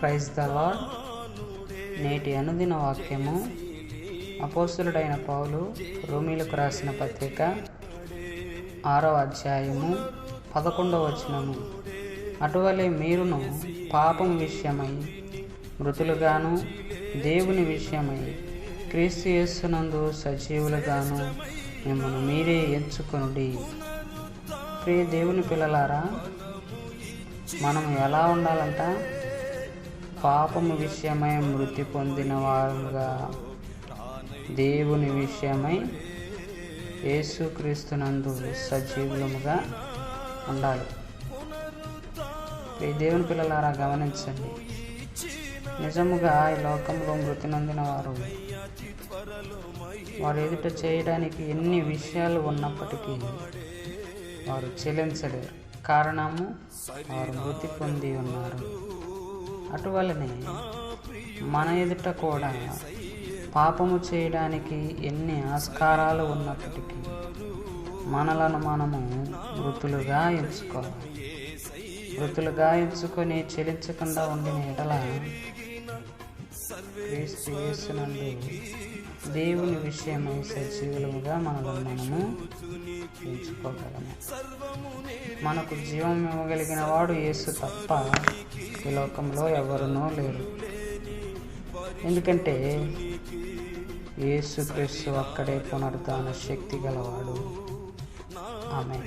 Praise the lord నేటి అనుదిన వాక్యము. అపోస్తులుడైన పౌలు రోమిలకు రాసిన పత్రిక ఆరవ అధ్యాయము పదకొండవ వచనము. అటువలే మీరును పాపం విషయమై మృతులుగాను దేవుని విషయమై క్రీస్తు యేసునందు సజీవులుగాను మిమ్మల్ని మీరే ఎంచుకొనుడి. ప్రియ దేవుని పిల్లలారా మనం ఎలా ఉండాలంట? పాపము విషయమై మృతి పొందిన వారుగా దేవుని విషయమై యేసుక్రీస్తునందు సజీవులముగా ఉండాలి. ఈ దేవుని పిల్లలారా గమనించండి. నిజముగా ఈ లోకంలో మృతి నొందిన వారు వారు ఎదుట చేయడానికి ఎన్ని విషయాలు ఉన్నప్పటికీ వారు చెల్లించలేరు. కారణము వారు మృతి పొంది ఉన్నారు. అటువలనే మన ఎదుట కూడా పాపము చేయడానికి ఎన్ని ఆస్కారాలు ఉన్నప్పటికీ మనలను మనము వృత్తులుగా ఎంచుకోవాలి. వృత్తులుగా ఎంచుకొని చెలించకుండా ఉండిన ఎడల క్రీస్తునందు దేవుని విషయమై సజీవులుగా మనలో మనము ఎంచుకోగలము. మనకు జీవం ఇవ్వగలిగిన వాడు యేసు తప్ప ఈ లోకంలో ఎవరునూ లేరు. ఎందుకంటే యేసు క్రీస్తు అక్కడే పునరుద్ధాన శక్తి గలవాడు. ఆమె